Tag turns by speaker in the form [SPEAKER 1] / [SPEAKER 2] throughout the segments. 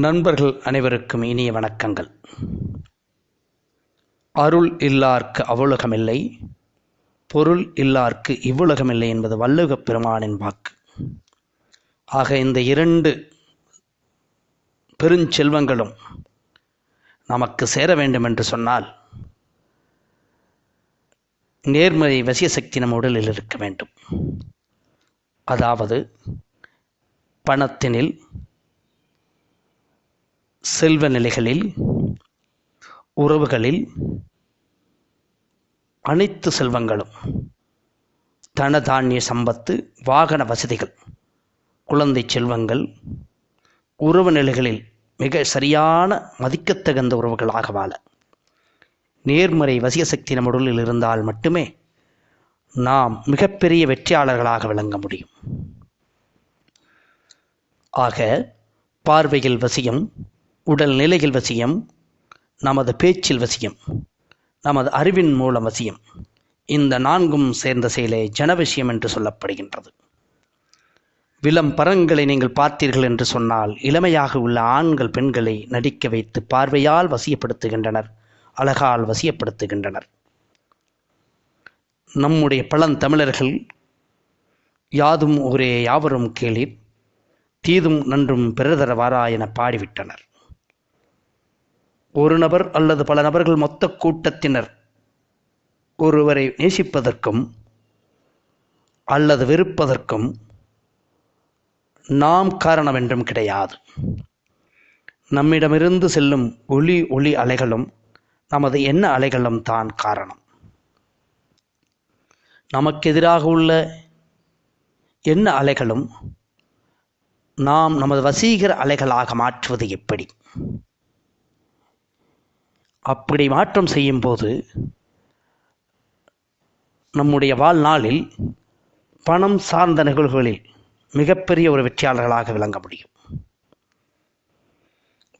[SPEAKER 1] நண்பர்கள் அனைவருக்கும் இனிய வணக்கங்கள். அருள் இல்லார்க்கு அவ்வுலகமில்லை பொருள் இல்லார்க்கு இவ்வுலகமில்லை என்பது வள்ளுவப் பெருமானின் வாக்கு. ஆக இந்த இரண்டு பெருஞ்செல்வங்களும் நமக்கு சேர வேண்டும் என்று சொன்னால் நேர்மறை வசிய சக்தி நம் உடலில் இருக்க வேண்டும். அதாவது பணத்தினில் செல்வ நிலைகளில் உறவுகளில் அனைத்து செல்வங்களும் தனதானிய சம்பத்து வாகன வசதிகள் குழந்தை செல்வங்கள் உறவு நிலைகளில் மிக சரியான மதிக்கத்தகுந்த உறவுகளாக வாழ. நேர்மறை வசிய சக்தி நம்முடலில் இருந்தால் மட்டுமே நாம் மிகப்பெரிய வெற்றியாளர்களாக விளங்க முடியும். ஆக பார்வையில் வசியம் உடல் நிலையில் வசியம் நமது பேச்சில் வசியம் நமது அறிவின் மூலம் வசியம். இந்த நான்கும் சேர்ந்த செயலே ஜனவசியம் என்று சொல்லப்படுகின்றது. விலம் பரங்களை நீங்கள் பார்த்தீர்கள் என்று சொன்னால் இளமையாக உள்ள ஆண்கள் பெண்களை நடிக்க வைத்து பார்வையால் வசியப்படுத்துகின்றனர் அழகால் வசியப்படுத்துகின்றனர். நம்முடைய பழந்தமிழர்கள் யாதும் ஒரே யாவரும் கேளீர் தீதும் நன்றும் பிறதரவாரா என பாடிவிட்டனர். ஒரு நபர் அல்லது பல நபர்கள் மொத்த கூட்டத்தினர் ஒருவரை நேசிப்பதற்கும் அல்லது வெறுப்பதற்கும் நாம் காரணம் என்றும் கிடையாது. நம்மிடமிருந்து செல்லும் ஒளி ஒளி அலைகளும் நமது எண்ண அலைகளும் தான் காரணம். நமக்கு எதிராக உள்ள எண்ண அலைகளும் நாம் நமது வசீகர அலைகளாக மாற்றுவது எப்படி? அப்படி மாற்றம் செய்யும்போது நம்முடைய வாழ்நாளில் பணம் சார்ந்த நிகழ்வுகளில் மிகப்பெரிய ஒரு வெற்றியாளர்களாக விளங்க முடியும்.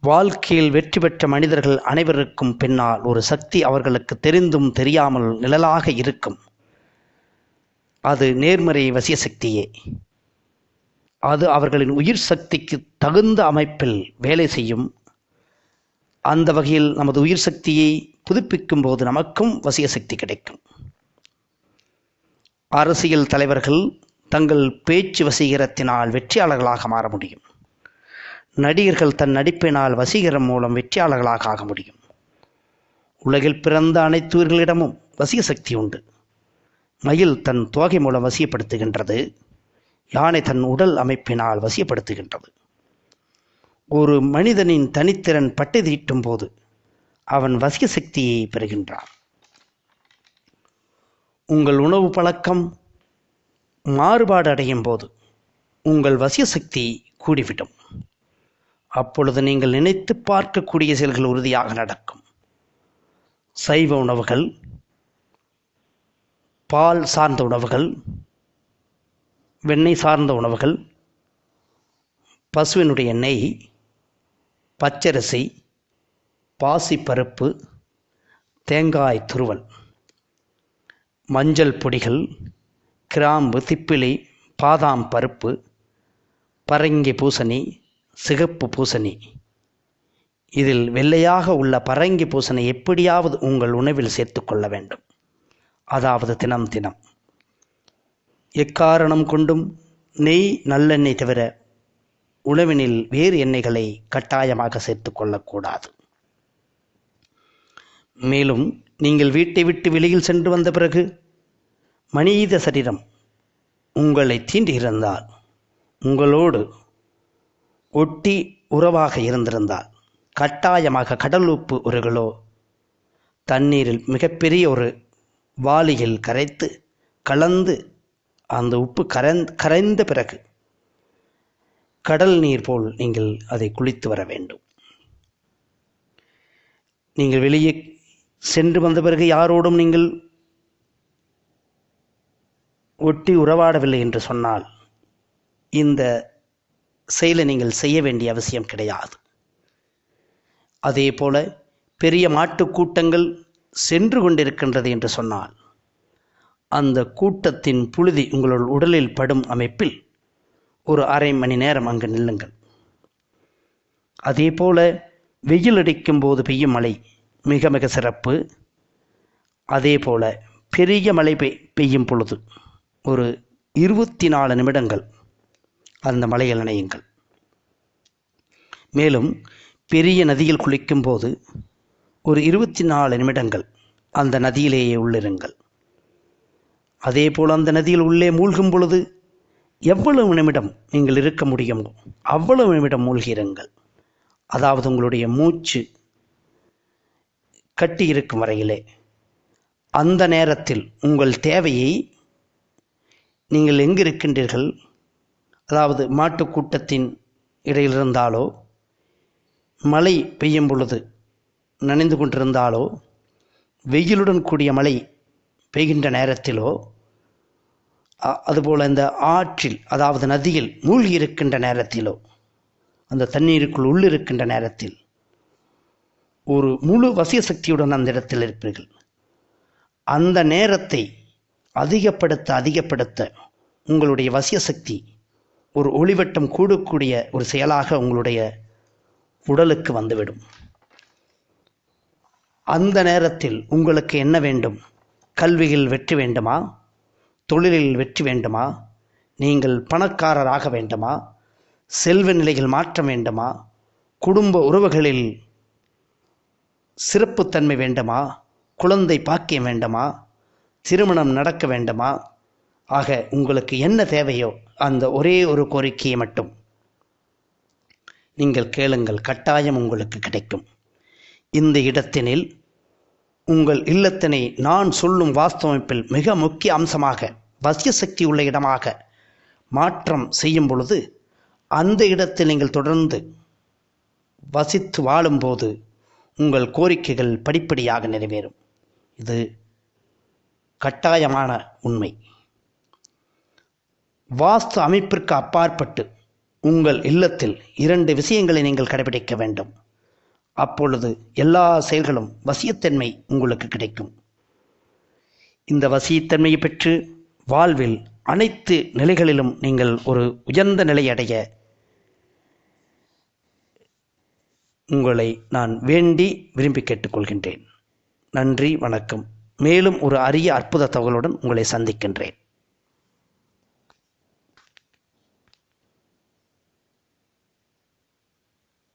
[SPEAKER 1] வாழ்க்கையில் வெற்றி பெற்ற மனிதர்கள் அனைவருக்கும் பின்னால் ஒரு சக்தி அவர்களுக்கு தெரிந்தும் தெரியாமல் நிழலாக இருக்கும். அது நேர்மறை வசிய சக்தியே. அது அவர்களின் உயிர் சக்திக்கு தகுந்த அமைப்பில் வேலை செய்யும் அந்த வகையில் நமது உயிர் சக்தியை புதுப்பிக்கும் போது நமக்கும் வசிய சக்தி கிடைக்கும். அரசியல் தலைவர்கள் தங்கள் பேச்சு வசீகரத்தினால் வெற்றியாளர்களாக மாற முடியும். நடிகர்கள் தன் நடிப்பினால் வசீகரம் மூலம் வெற்றியாளர்களாக ஆக முடியும். உலகில் பிறந்த அனைத்து உயிர்களிடமும் வசிய சக்தி உண்டு. மயில் தன் தோகை மூலம் வசியப்படுத்துகின்றது. யானை தன் உடல் அமைப்பினால் வசியப்படுத்துகின்றது. ஒரு மனிதனின் தனித்திறன் பட்டு தீட்டும் போது அவன் வசிய சக்தியை பெறுகின்றான். உங்கள் உணவு பழக்கம் மாறுபாடு அடையும் போது உங்கள் வசிய சக்தி கூடிவிடும். அப்பொழுது நீங்கள் நினைத்து பார்க்கக்கூடிய செயல்கள் உறுதியாக நடக்கும். சைவ உணவுகள் பால் சார்ந்த உணவுகள் வெண்ணெய் சார்ந்த உணவுகள் பசுவினுடைய நெய் பச்சரிசி பாசிப்பருப்பு தேங்காய் துருவல் மஞ்சள் பொடிகள் கிராம்பு திப்பிலி பாதாம் பருப்பு பரங்கி பூசணி சிகப்பு பூசணி. இதில் வெள்ளையாக உள்ள பரங்கி பூசணி எப்படியாவது உங்கள் உணவில் சேர்த்து கொள்ள வேண்டும். அதாவது தினம் தினம். எக்காரணம் கொண்டும் நெய் நல்லெண்ணெய் தவிர உணவினில் வேறு எண்ணெய்களை கட்டாயமாக சேர்த்து கொள்ளக்கூடாது. மேலும் நீங்கள் வீட்டை விட்டு வெளியில் சென்று வந்த பிறகு மனித சரீரம் உங்களை தீண்டியிருந்தால் உங்களோடு ஒட்டி உறவாக இருந்திருந்தால் கட்டாயமாக கடல் உப்பு உருகளோ தண்ணீரில் மிகப்பெரிய ஒரு வாளியில் கரைத்து கலந்து அந்த உப்பு கரைந் கரைந்த பிறகு கடல் நீர் போல் நீங்கள் அதை குளித்து வர வேண்டும். நீங்கள் வெளியே சென்று வந்த பிறகு யாரோடும் நீங்கள் ஒட்டி உறவாடவில்லை என்று சொன்னால் இந்த செயலை நீங்கள் செய்ய வேண்டிய அவசியம் கிடையாது. அதே போல பெரிய மாட்டுக்கூட்டங்கள் சென்று கொண்டிருக்கின்றது என்று சொன்னால் அந்த கூட்டத்தின் புழுதி உங்களுள் உடலில் படும் அமைப்பில் ஒரு அரை மணி நேரம் அங்கு நில்லுங்கள். அதே போல வெயில் அடிக்கும் போது பெய்யும் மழை மிக மிக சிறப்பு. அதே போல பெரிய மழை பெய் பெய்யும் பொழுது ஒரு இருபத்தி நாலு நிமிடங்கள் அந்த மலையில் நினையுங்கள். மேலும் பெரிய நதியில் குளிக்கும் போது ஒரு இருபத்தி நாலு நிமிடங்கள் அந்த நதியிலேயே உள்ளிருங்கள். அதே போல் அந்த நதியில் உள்ளே மூழ்கும் பொழுது எவ்வளவு நிமிடம் நீங்கள் இருக்க முடியும் அவ்வளவு நிமிடம் மூழ்கிருங்கள் அதாவது உங்களுடைய மூச்சு கட்டி இருக்கும் வரையிலே அந்த நேரத்தில் உங்கள் தேவையை நீங்கள் எங்கு இருக்கின்றீர்கள்? அதாவது மாட்டு கூட்டத்தின் இடையில் இருந்தாலோ மழை பெய்யும் பொழுது நனைந்து கொண்டிருந்தாலோ வெயிலுடன் கூடிய மழை பெய்கின்ற நேரத்திலோ அதுபோல் இந்த ஆற்றில் அதாவது நதியில் மூழ்கி இருக்கின்ற நேரத்திலோ அந்த தண்ணீருக்குள் உள்ளிருக்கின்ற நேரத்தில் ஒரு முழு வசிய சக்தியுடன் அந்த இடத்தில் இருப்பீர்கள். அந்த நேரத்தை அதிகப்படுத்த அதிகப்படுத்த உங்களுடைய வசிய சக்தி ஒரு ஒளிவட்டம் கூடக்கூடிய ஒரு செயலாக உங்களுடைய உடலுக்கு வந்துவிடும். அந்த நேரத்தில் உங்களுக்கு என்ன வேண்டும்? கல்வியில் வெற்றி வேண்டுமா? தொழிலில் வெற்றி வேண்டுமா? நீங்கள் பணக்காரராக வேண்டுமா? செல்வ நிலையில் மாற்றம் வேண்டுமா? குடும்ப உறவுகளில் சிறப்புத்தன்மை வேண்டுமா? குழந்தை பாக்கியம் வேண்டுமா? திருமணம் நடக்க வேண்டுமா? ஆக உங்களுக்கு என்ன தேவையோ அந்த ஒரே ஒரு கோரிக்கையை மட்டும் நீங்கள் கேளுங்கள். கட்டாயம் உங்களுக்கு கிடைக்கும். இந்த இடத்தினில் உங்கள் இல்லத்தினை நான் சொல்லும் வாஸ்தவமைப்பில் மிக முக்கிய அம்சமாக வசிய சக்தி உள்ள இடமாக மாற்றம் செய்யும் பொழுது அந்த இடத்தில் நீங்கள் தொடர்ந்து வசித்து வாழும்போது உங்கள் கோரிக்கைகள் படிப்படியாக நிறைவேறும். இது கட்டாயமான உண்மை. வாஸ்து அமைப்பிற்கு அப்பாற்பட்டு உங்கள் இல்லத்தில் இரண்டு விஷயங்களை நீங்கள் கடைபிடிக்க வேண்டும். அப்பொழுது எல்லா செயல்களும் வசியத்தன்மை உங்களுக்கு கிடைக்கும். இந்த வசியத்தன்மையை பெற்று வாழ்வில் அனைத்து நிலைகளிலும் நீங்கள் ஒரு உயர்ந்த நிலை அடைய உங்களை நான் வேண்டி விரும்பி கேட்டுக்கொள்கின்றேன். நன்றி வணக்கம். மேலும் ஒரு அரிய அற்புத தகவலுடன் உங்களை சந்திக்கின்றேன்.